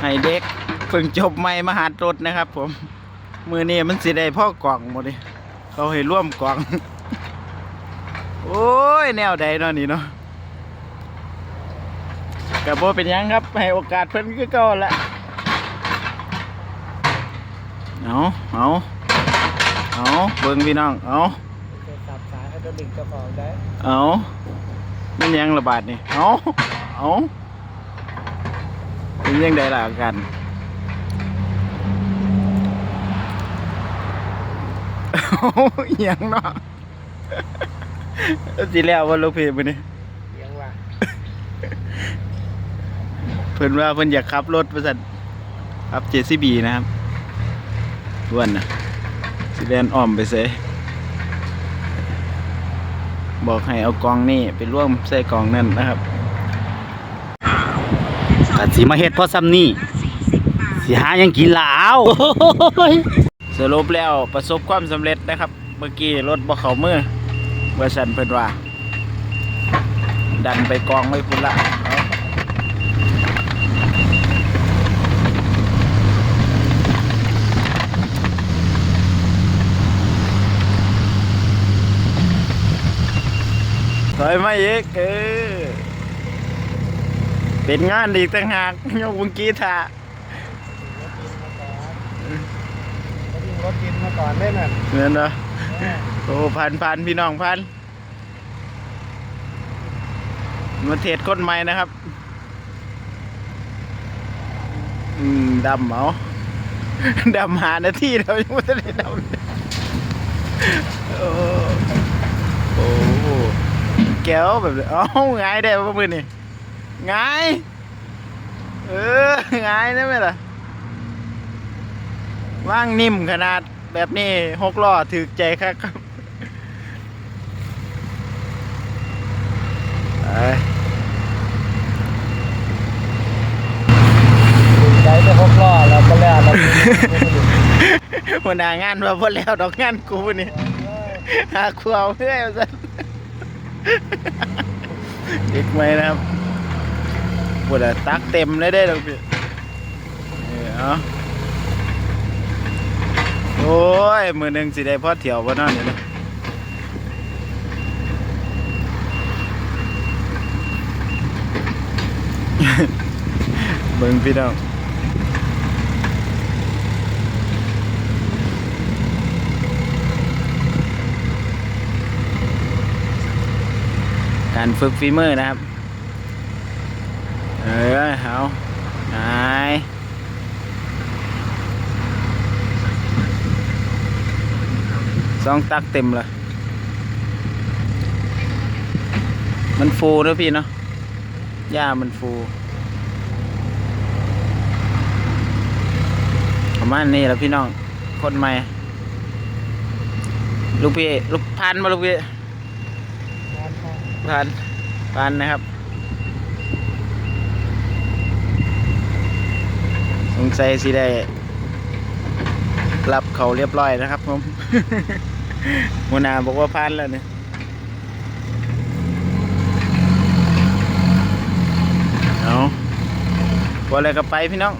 ให้เด็กเพิ่งจบใหม่มาหารถนะครับ ผม มือนี้มันสิได้พ่อกล่องหมดเลยเขาให้ร่วมกล่อง โอ้ย แนวใดเนาะนี่เนาะกับโบเป็นหยังครับ ให้โอกาสเพิ่นคือเก่าละเอาเอาเอาเบิ่งพี่น้อง เอาจะสับสายไฮดรอลิกเจ้าของได้ เอามันยังระบาดนี่เอาเอา เป็นยังไงล่ะอากันเอาอหยังเนาะสิแล้วว่าลูกเพจมื้อนี้เลี้ยงว่าเพิ่นว่าเพิ่นอยากขับรถประสันขับ JCB นะครับด้วนนะสิแลนอ้อมไปเสยบอกให้เอากองนี่ไปร่วมใส่กองนั่นนะครับ ก็สิมาเฮ็ดเพราะซ้ำนี่สิหาหยังกินล่ะอ้าวโอ้ยสรุปแล้วประสบความสำเร็จนะครับ เมื่อกี้รถบ่เข้ามือเวอร์ชันเพิ่นว่า ดันไปกองไว้พุ่นละเอาถอยมาอีกเออ เป็นงานอีกต่างหากยกเมื่อกี้ท่ารถกินมาก่อนได้น่ะเงินเนาะโอ้พันพันพี่น้องพันมาเทศคนใหม่นะครับ อืมดำเหมาดำหานาทีเรายังไม่ได้ดำโอ้โอ้แก้วแบบนี้เอ้าไงายได้ป่ะมือนี่ ไงเออไงได้ไหมล่ะว่างนิ่มขนาดแบบนี้หกล้อถือใจครับครับใจไปหกล้อแล้วก็แล้วแล้วหัวหน้างานว่าพอแล้วดอกงานกูนี่หาครัวเอาเพื่อเอาซะอีกไหมนะครับ ปวดตักเต็มเลยได้ดอกพี่เออเอาโอ้ย มือหนึ่งสิได้พอเที่ยวบ่เนอนนี่นะเบิ่งพี่น้องการฝึกฝีมือนะครับ เออเอาหายสองตักเต็มเลยมันฟูนะพี่เนาะหญ้ามันฟูประมาณนี้แล้วพี่น้องคนใหม่ ลูกพี่ ลูกพันมาลูกพี่พันพันนะครับ งสัยสิได้ รับเขาเรียบร้อยนะครับผมหัวหน้าบอกว่าพันแล้วเนี่ยเอาพออะไรก็ไปพี่น้อง